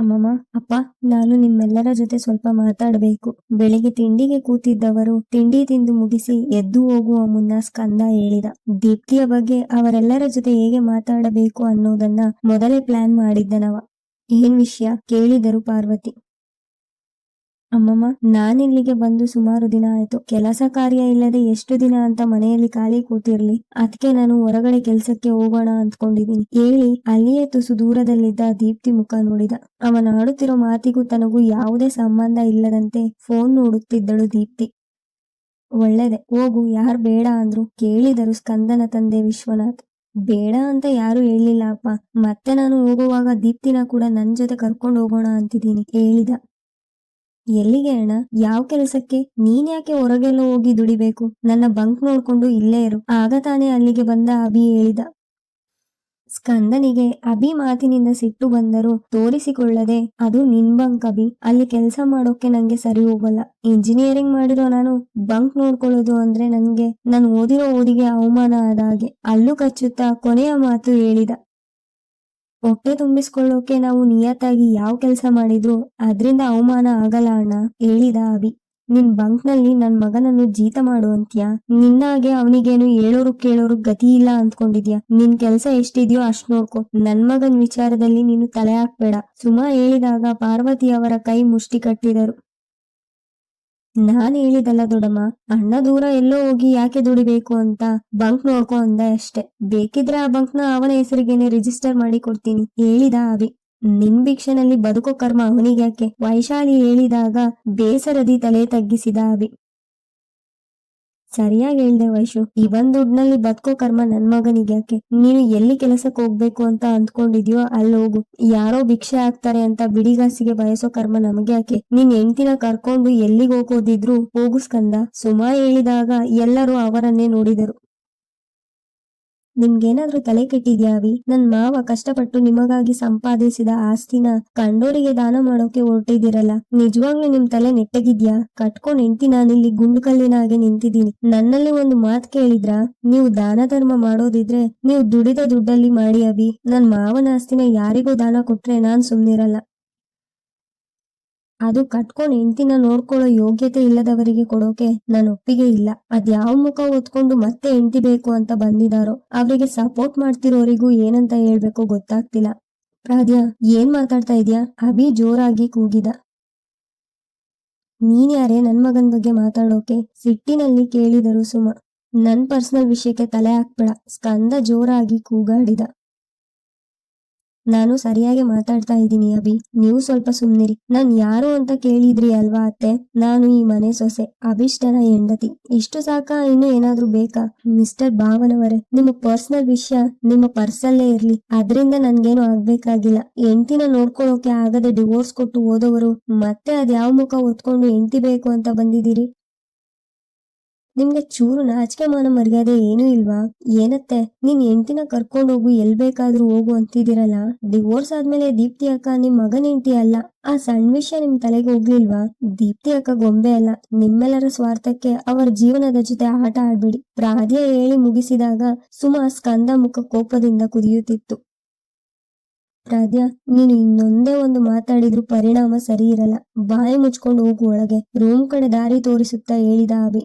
ಅಮ್ಮಮ್ಮ, ಅಪ್ಪ, ನಾನು ನಿಮ್ಮೆಲ್ಲರ ಜೊತೆ ಸ್ವಲ್ಪ ಮಾತಾಡಬೇಕು. ಬೆಳಿಗ್ಗೆ ತಿಂಡಿಗೆ ಕೂತಿದ್ದವರು ತಿಂಡಿ ತಿಂದು ಮುಗಿಸಿ ಎದ್ದು ಹೋಗುವ ಮುನ್ನ ಸ್ಕಂದ ಹೇಳಿದ. ದೀಪ್ತಿಯ ಬಗ್ಗೆ ಅವರೆಲ್ಲರ ಜೊತೆ ಹೇಗೆ ಮಾತಾಡಬೇಕು ಅನ್ನೋದನ್ನ ಮೊದಲೇ ಪ್ಲಾನ್ ಮಾಡಿದ್ದನವ ಏನ್ ವಿಷಯ? ಕೇಳಿದರು ಪಾರ್ವತಿ. ಅಮ್ಮಮ್ಮ ನಾನಿಲ್ಲಿಗೆ ಬಂದು ಸುಮಾರು ದಿನ ಆಯ್ತು. ಕೆಲಸ ಕಾರ್ಯ ಇಲ್ಲದೆ ಎಷ್ಟು ದಿನ ಅಂತ ಮನೆಯಲ್ಲಿ ಖಾಲಿ ಕೂತಿರ್ಲಿ. ಅದಕ್ಕೆ ನಾನು ಹೊರಗಡೆ ಕೆಲ್ಸಕ್ಕೆ ಹೋಗೋಣ ಅಂದ್ಕೊಂಡಿದ್ದೀನಿ ಹೇಳಿ, ಅಲ್ಲಿಯೇ ತುಸು ದೂರದಲ್ಲಿದ್ದ ದೀಪ್ತಿ ಮುಖ ನೋಡಿದ. ಅವನ ಆಡುತ್ತಿರೋ ಮಾತಿಗೂ ತನಗೂ ಯಾವುದೇ ಸಂಬಂಧ ಇಲ್ಲದಂತೆ ಫೋನ್ ನೋಡುತ್ತಿದ್ದಳು ದೀಪ್ತಿ. ಒಳ್ಳೆದೆ, ಹೋಗು, ಯಾರು ಬೇಡ ಅಂದ್ರು ಕೇಳಿದರು ಸ್ಕಂದನ ತಂದೆ ವಿಶ್ವನಾಥ್. ಬೇಡ ಅಂತ ಯಾರು ಹೇಳಿಲ್ಲ ಅಪ್ಪ. ಮತ್ತೆ ನಾನು ಹೋಗುವಾಗ ದೀಪ್ತಿನ ಕೂಡ ನನ್ ಜೊತೆ ಕರ್ಕೊಂಡು ಹೋಗೋಣ ಅಂತಿದ್ದೀನಿ, ಹೇಳಿದ. ಎಲ್ಲಿಗೆ ಅಣ್ಣ? ಯಾವ ಕೆಲಸಕ್ಕೆ? ನೀನ್ ಯಾಕೆ ಹೊರಗೆಲ್ಲ ಹೋಗಿ ದುಡಿಬೇಕು? ನನ್ನ ಬಂಕ್ ನೋಡ್ಕೊಂಡು ಇಲ್ಲೇ ಇರು. ಆಗ ತಾನೇ ಅಲ್ಲಿಗೆ ಬಂದ ಅಭಿ ಹೇಳಿದ. ಸ್ಕಂದನಿಗೆ ಅಭಿ ಮಾತಿನಿಂದ ಸಿಟ್ಟು ಬಂದರೂ ತೋರಿಸಿಕೊಳ್ಳದೆ, ಅದು ನಿನ್ ಬಂಕ್ ಅಭಿ. ಅಲ್ಲಿ ಕೆಲಸ ಮಾಡೋಕೆ ನಂಗೆ ಸರಿ ಹೋಗಲ್ಲ. ಇಂಜಿನಿಯರಿಂಗ್ ಮಾಡಿರೋ ನಾನು ಬಂಕ್ ನೋಡ್ಕೊಳ್ಳೋದು ಅಂದ್ರೆ ನನ್ಗೆ ನಾನು ಓದಿರೋ ಓದಿಗೆ ಅವಮಾನ ಆದ ಹಾಗೆ. ಅಲ್ಲೂ ಕಚ್ಚುತ್ತಾ ಕೊನೆಯ ಮಾತು ಹೇಳಿದ. ಹೊಟ್ಟೆ ತುಂಬಿಸ್ಕೊಳ್ಳೋಕೆ ನಾವು ನಿಯತ್ತಾಗಿ ಯಾವ ಕೆಲಸ ಮಾಡಿದ್ರು, ಅದ್ರಿಂದ ಅವಮಾನ ಆಗಲ್ಲ ಅಣ್ಣ, ಹೇಳಿದ ಅಭಿ. ನಿನ್ ಬಂಕ್ನಲ್ಲಿ ನನ್ ಮಗನನ್ನು ಜೀತ ಮಾಡು ಅಂತ್ಯಾ? ನಿನ್ನಾಗೆ ಅವನಿಗೇನು ಹೇಳೋರು ಕೇಳೋರು ಗತಿ ಇಲ್ಲ ಅಂದ್ಕೊಂಡಿದ್ಯಾ? ನಿನ್ ಕೆಲ್ಸ ಎಷ್ಟಿದ್ಯೋ ಅಷ್ಟ್ ನೋಡ್ಕೊ. ನನ್ ಮಗನ್ ವಿಚಾರದಲ್ಲಿ ನೀನು ತಲೆ ಹಾಕ್ಬೇಡ. ಸುಮಾ ಹೇಳಿದಾಗ ಪಾರ್ವತಿ ಅವರ ಕೈ ಮುಷ್ಟಿ ಕಟ್ಟಿದರು. ನಾನ್ ಹೇಳಿದಲ್ಲ ದೊಡಮ್ಮ ಅಣ್ಣ ದೂರ ಎಲ್ಲೋ ಹೋಗಿ ಯಾಕೆ ದುಡಿಬೇಕು ಅಂತ ಬಂಕ್ ನೋಡ್ಕೊ ಅಂದ ಅಷ್ಟೇ. ಬೇಕಿದ್ರೆ ಆ ಬಂಕ್ನ ಅವನ ಹೆಸರಿಗೆನೆ ರಿಜಿಸ್ಟರ್ ಮಾಡಿ ಕೊಡ್ತೀನಿ, ಹೇಳಿದ ಅವಿ ನಿನ್ ಭಿಕ್ಷೆನಲ್ಲಿ ಬದುಕೋ ಕರ್ಮ ಅವನಿಗ್ಯಾಕೆ? ವೈಶಾಲಿ ಹೇಳಿದಾಗ ಬೇಸರದಿ ತಲೆ ತಗ್ಗಿಸಿದ ಅಭಿ. ಸರಿಯಾಗಿ ಹೇಳ್ದೆ ವೈಶು ಇವನ್ ದುಡ್ನಲ್ಲಿ ಬದುಕೋ ಕರ್ಮ ನನ್ ಮಗನಿಗೆ ಯಾಕೆ? ನೀನು ಎಲ್ಲಿ ಕೆಲಸಕ್ಕೆ ಹೋಗ್ಬೇಕು ಅಂತ ಅಂದ್ಕೊಂಡಿದ್ಯೋ ಅಲ್ಲಿ ಹೋಗು. ಯಾರೋ ಭಿಕ್ಷೆ ಆಗ್ತಾರೆ ಅಂತ ಬಿಡಿಗಾಸಿಗೆ ಬಯಸೋ ಕರ್ಮ ನಮ್ಗ್ಯಾಕೆ ನೀನ್ ಹೆಂಡ್ತಿನ ಕರ್ಕೊಂಡು ಎಲ್ಲಿಗೆ ಹೋಗೋದಿದ್ರು ಹೋಗುಸ್ಕಂದ ಸುಮಾ ಹೇಳಿದಾಗ ಎಲ್ಲರೂ ಅವರನ್ನೇ ನೋಡಿದರು. ನಿಮ್ಗೇನಾದ್ರೂ ತಲೆ ಕೆಟ್ಟಿದ್ಯಾವಿ ನನ್ ಮಾವ ಕಷ್ಟಪಟ್ಟು ನಿಮಗಾಗಿ ಸಂಪಾದಿಸಿದ ಆಸ್ತಿನ ಕಂಡೋರಿಗೆ ದಾನ ಮಾಡೋಕೆ ಹೊರಟಿದಿರಲ್ಲ ನಿಜವಾಗ್ಲೂ ನಿಮ್ ತಲೆ ನೆಟ್ಟಗಿದ್ಯಾ? ಕಟ್ಕೊಂಡ್ ಹೆಂಡ್ತಿ ನಾನಿಲ್ಲಿ ಗುಂಡು ಕಲ್ಲಿನ ಹಾಗೆ ನಿಂತಿದ್ದೀನಿ. ನನ್ನಲ್ಲಿ ಒಂದು ಮಾತ್ ಕೇಳಿದ್ರ? ನೀವು ದಾನ ಧರ್ಮ ಮಾಡೋದಿದ್ರೆ ನೀವು ದುಡಿದ ದುಡ್ಡಲ್ಲಿ ಮಾಡಿ ಅಭಿ ನನ್ ಮಾವನ ಆಸ್ತಿನ ಯಾರಿಗೂ ದಾನ ಕೊಟ್ರೆ ನಾನ್ ಸುಮ್ನಿರಲ್ಲ. ಅದು ಕಟ್ಕೊಂಡು ಹೆಂಡತಿನ ನೋಡ್ಕೊಳ್ಳೋ ಯೋಗ್ಯತೆ ಇಲ್ಲದವರಿಗೆ ಕೊಡೋಕೆ ನನ್ ಒಪ್ಪಿಗೆ ಇಲ್ಲ. ಅದ್ಯಾವ ಮುಖ ಓದ್ಕೊಂಡು ಮತ್ತೆ ಹೆಂಡತಿ ಬೇಕು ಅಂತ ಬಂದಿದಾರೋ, ಅವರಿಗೆ ಸಪೋರ್ಟ್ ಮಾಡ್ತಿರೋರಿಗೂ ಏನಂತ ಹೇಳ್ಬೇಕು ಗೊತ್ತಾಗ್ತಿಲ್ಲ. ಪ್ರಾದ್ಯ, ಏನ್ ಮಾತಾಡ್ತಾ ಇದ್ಯಾ? ಅಭಿ ಜೋರಾಗಿ ಕೂಗಿದ. ನೀನ್ ಯಾರೇ ನನ್ ಮಗನ್ ಬಗ್ಗೆ ಮಾತಾಡೋಕೆ ಸಿಟ್ಟಿನಲ್ಲಿ ಕೇಳಿದರು ಸುಮ. ನನ್ ಪರ್ಸನಲ್ ವಿಷಯಕ್ಕೆ ತಲೆ ಹಾಕ್ಬೇಡ. ಸ್ಕಂದ ಜೋರಾಗಿ ಕೂಗಾಡಿದ. ನಾನು ಸರಿಯಾಗಿ ಮಾತಾಡ್ತಾ ಇದ್ದೀನಿ, ಅಭಿ. ನೀವು ಸ್ವಲ್ಪ ಸುಮ್ನಿರಿ. ನಾನ್ ಯಾರು ಅಂತ ಕೇಳಿದ್ರಿ ಅಲ್ವಾ ಅತ್ತೆ? ನಾನು ಈ ಮನೆ ಸೊಸೆ, ಅಭಿಷ್ಟನ ಹೆಂಡತಿ. ಇಷ್ಟು ಸಾಕ? ಇನ್ನು ಏನಾದ್ರೂ ಬೇಕಾ? ಮಿಸ್ಟರ್ ಭಾವನವರೇ, ನಿಮ್ಮ ಪರ್ಸನಲ್ ವಿಷಯ ನಿಮ್ಮ ಪರ್ಸಲ್ಲೇ ಇರ್ಲಿ. ಅದ್ರಿಂದ ನನ್ಗೇನು ಆಗ್ಬೇಕಾಗಿಲ್ಲ. ಹೆಂಡ್ತಿನ ನೋಡ್ಕೊಳೋಕೆ ಆಗದೆ ಡಿವೋರ್ಸ್ ಕೊಟ್ಟು ಹೋದವರು, ಮತ್ತೆ ಅದ್ಯಾವ ಮುಖ ಒತ್ಕೊಂಡು ಹೆಂಡ್ತಿ ಬೇಕು ಅಂತ ಬಂದಿದ್ದೀರಿ? ನಿಮ್ಗೆ ಚೂರು ನಾಚಿಕೆ ಮಾನ ಮರ್ಯಾದೆ ಏನೂ ಇಲ್ವಾ? ಏನತ್ತೆ, ನೀನ್ ಹೆಂಡ್ತಿನ ಕರ್ಕೊಂಡು ಹೋಗು, ಎಲ್ ಬೇಕಾದ್ರೂ ಹೋಗು ಅಂತಿದಿರಲ್ಲ ಡಿವೋರ್ಸ್ ಆದ್ಮೇಲೆ ದೀಪ್ತಿ ಅಕ್ಕ ನಿಮ್ ಮಗನ ಹೆಂಡತಿ ಅಲ್ಲ. ಆ ಸಣ್ಣ ವಿಷಯ ನಿಮ್ ತಲೆಗೆ ಹೋಗ್ಲಿಲ್ವಾ? ದೀಪ್ತಿ ಅಕ್ಕ ಗೊಂಬೆ ಅಲ್ಲ. ನಿಮ್ಮೆಲ್ಲರ ಸ್ವಾರ್ಥಕ್ಕೆ ಅವರ ಜೀವನದ ಜೊತೆ ಆಟ ಆಡ್ಬಿಡಿ. ಪ್ರಾಧ್ಯ ಹೇಳಿ ಮುಗಿಸಿದಾಗ ಸುಮಾ ಸ್ಕಂದ ಮುಖ ಕೋಪದಿಂದ ಕುದಿಯುತ್ತಿತ್ತು. ಪ್ರಾಧ್ಯ, ನೀನು ಇನ್ನೊಂದೇ ಒಂದು ಮಾತಾಡಿದ್ರು ಪರಿಣಾಮ ಸರಿ ಇರಲ್ಲ. ಬಾಯಿ ಮುಚ್ಕೊಂಡು ಹೋಗು ಒಳಗೆ. ರೂಮ್ ಕಡೆ ದಾರಿ ತೋರಿಸುತ್ತಾ ಹೇಳಿದ ಅಭಿ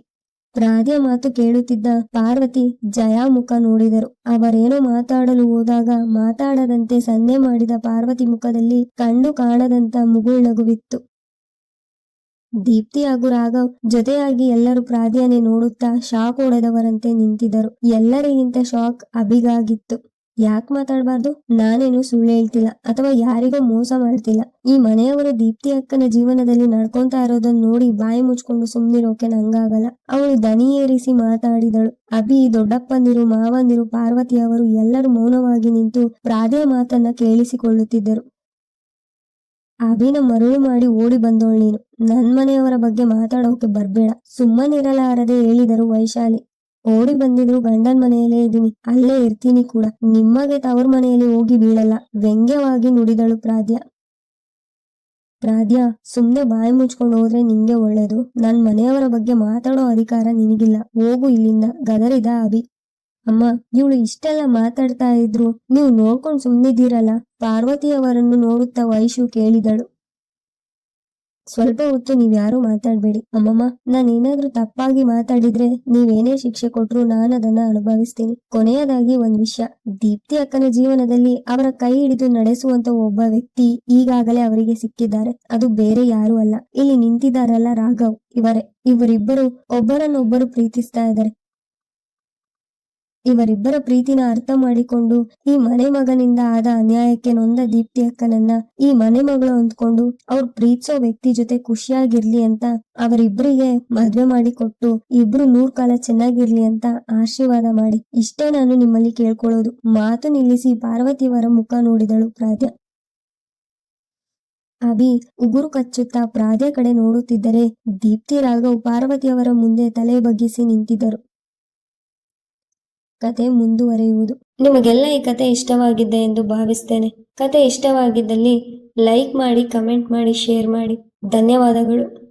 ಪ್ರಾದ್ಯ ಮಾತು ಕೇಳುತ್ತಿದ್ದ ಪಾರ್ವತಿ ಜಯಾ ಮುಖ ನೋಡಿದರು. ಅವರೇನೋ ಮಾತಾಡಲು ಹೋದಾಗ ಮಾತಾಡದಂತೆ ಸನ್ನೆ ಮಾಡಿದ ಪಾರ್ವತಿ ಮುಖದಲ್ಲಿ ಕಂಡು ಕಾಣದಂತ ಮುಗುಳ್ನಗುವಿತ್ತು ದೀಪ್ತಿ ಹಾಗೂ ರಾಘವ್ ಜೊತೆಯಾಗಿ ಎಲ್ಲರೂ ಪ್ರಾಧ್ಯಾನೆ ನೋಡುತ್ತಾ ಶಾಕ್ ಹೊಡೆದವರಂತೆ ನಿಂತಿದ್ದರು. ಎಲ್ಲರಿಗಿಂತ ಶಾಕ್ ಅಭಿಗಾಗಿತ್ತು ಯಾಕೆ ಮಾತಾಡಬಾರ್ದು? ನಾನೇನು ಸುಳ್ಳು ಹೇಳ್ತಿಲ್ಲ ಅಥವಾ ಯಾರಿಗೂ ಮೋಸ ಮಾಡ್ತಿಲ್ಲ. ಈ ಮನೆಯವರು ದೀಪ್ತಿ ಅಕ್ಕನ ಜೀವನದಲ್ಲಿ ನಡ್ಕೊಂತಾ ಇರೋದನ್ನ ನೋಡಿ ಬಾಯಿ ಮುಚ್ಕೊಂಡು ಸುಮ್ನಿರೋಕೆ ನಂಗಾಗಲ್ಲ. ಅವಳು ದನಿ ಏರಿಸಿ ಮಾತಾಡಿದಳು. ಅಭಿ, ದೊಡ್ಡಪ್ಪಂದಿರು, ಮಾವಂದಿರು, ಪಾರ್ವತಿ ಅವರು ಎಲ್ಲರೂ ಮೌನವಾಗಿ ನಿಂತು ಪ್ರಾದೇ ಮಾತನ್ನ ಕೇಳಿಸಿಕೊಳ್ಳುತ್ತಿದ್ದರು. ಅಭಿನ ಮರಳು ಮಾಡಿ ಓಡಿ ಬಂದವಳು ನೀನು. ನನ್ ಮನೆಯವರ ಬಗ್ಗೆ ಮಾತಾಡೋಕೆ ಬರ್ಬೇಡ. ಸುಮ್ಮನಿರಲಾರದೆ ಹೇಳಿದರು ವೈಶಾಲಿ. ಓಡಿ ಬಂದಿದ್ರು ಗಂಡನ್ ಮನೆಯಲ್ಲೇ ಇದ್ದೀನಿ. ಅಲ್ಲೇ ಇರ್ತೀನಿ ಕೂಡ. ನಿಮಗೆ ತವ್ರ ಮನೆಯಲ್ಲಿ ಹೋಗಿ ಬೀಳಲ್ಲ. ವ್ಯಂಗ್ಯವಾಗಿ ನುಡಿದಳು ಪ್ರಾದ್ಯ. ಪ್ರಾದ್ಯ, ಸುಮ್ನೆ ಬಾಯಿ ಮುಚ್ಕೊಂಡು ಹೋದ್ರೆ ನಿಂಗೆ ಒಳ್ಳೇದು. ನನ್ ಮನೆಯವರ ಬಗ್ಗೆ ಮಾತಾಡೋ ಅಧಿಕಾರ ನಿನಗಿಲ್ಲ. ಹೋಗು ಇಲ್ಲಿಂದ. ಗದರಿದ ಅಭಿ. ಅಮ್ಮ, ಇವಳು ಇಷ್ಟೆಲ್ಲ ಮಾತಾಡ್ತಾ ಇದ್ರು. ನೀವು ನೋಡ್ಕೊಂಡು ಸುಮ್ಮನಿದ್ದೀರಲ್ಲ ಪಾರ್ವತಿಯವರನ್ನು ನೋಡುತ್ತಾ ವೈಶು ಕೇಳಿದಳು. ಸ್ವಲ್ಪ ಹೊತ್ತು ನೀವ್ಯಾರೂ ಮಾತಾಡ್ಬೇಡಿ. ಅಮ್ಮಮ್ಮ, ನಾನೇನಾದ್ರೂ ತಪ್ಪಾಗಿ ಮಾತಾಡಿದ್ರೆ ನೀವೇನೇ ಶಿಕ್ಷೆ ಕೊಟ್ರು ನಾನದನ್ನ ಅನುಭವಿಸ್ತೀನಿ. ಕೊನೆಯದಾಗಿ ಒಂದ್ ವಿಷಯ. ದೀಪ್ತಿ ಅಕ್ಕನ ಜೀವನದಲ್ಲಿ ಅವರ ಕೈ ಹಿಡಿದು ನಡೆಸುವಂತ ಒಬ್ಬ ವ್ಯಕ್ತಿ ಈಗಾಗಲೇ ಅವರಿಗೆ ಸಿಕ್ಕಿದ್ದಾರೆ. ಅದು ಬೇರೆ ಯಾರು ಅಲ್ಲ. ಇಲ್ಲಿ ನಿಂತಿದ್ದಾರಲ್ಲ ರಾಘವ್, ಇವರೇ. ಇವರಿಬ್ಬರು ಒಬ್ಬರನ್ನೊಬ್ಬರು ಪ್ರೀತಿಸ್ತಾ ಇದ್ದಾರೆ. ಇವರಿಬ್ಬರ ಪ್ರೀತಿನ ಅರ್ಥ ಮಾಡಿಕೊಂಡು ಈ ಮನೆ ಮಗನಿಂದ ಆದ ಅನ್ಯಾಯಕ್ಕೆ ನೊಂದ ದೀಪ್ತಿ ಅಕ್ಕನನ್ನ ಈ ಮನೆ ಮಗಳು ಅಂದ್ಕೊಂಡು ಅವ್ರ ಪ್ರೀತಿಸೋ ವ್ಯಕ್ತಿ ಜೊತೆ ಖುಷಿಯಾಗಿರ್ಲಿ ಅಂತ ಅವರಿಬ್ಬರಿಗೆ ಮದ್ವೆ ಮಾಡಿ ಕೊಟ್ಟು ಇಬ್ರು ನೂರ್ ಕಾಲ ಚೆನ್ನಾಗಿರ್ಲಿ ಅಂತ ಆಶೀರ್ವಾದ ಮಾಡಿ. ಇಷ್ಟೇ ನಾನು ನಿಮ್ಮಲ್ಲಿ ಕೇಳ್ಕೊಳ್ಳೋದು. ಮಾತು ನಿಲ್ಲಿಸಿ ಪಾರ್ವತಿಯವರ ಮುಖ ನೋಡಿದಳು ಪ್ರಾಧ್ಯ ಅಭಿ ಉಗುರು ಕಚ್ಚುತ್ತಾ ಪ್ರಾಧ್ಯ ಕಡೆ ನೋಡುತ್ತಿದ್ದರೆ ದೀಪ್ತಿ ರಾಘವ್ ಪಾರ್ವತಿಯವರ ಮುಂದೆ ತಲೆ ಬಗ್ಗಿಸಿ ನಿಂತಿದ್ದರು. ಕತೆ ಮುಂದುವರೆಯುವುದು. ನಿಮಗೆಲ್ಲ ಈ ಕತೆ ಇಷ್ಟವಾಗಿದೆ ಎಂದು ಭಾವಿಸ್ತೇನೆ. ಕತೆ ಇಷ್ಟವಾಗಿದ್ದಲ್ಲಿ ಲೈಕ್ ಮಾಡಿ, ಕಮೆಂಟ್ ಮಾಡಿ, ಶೇರ್ ಮಾಡಿ. ಧನ್ಯವಾದಗಳು.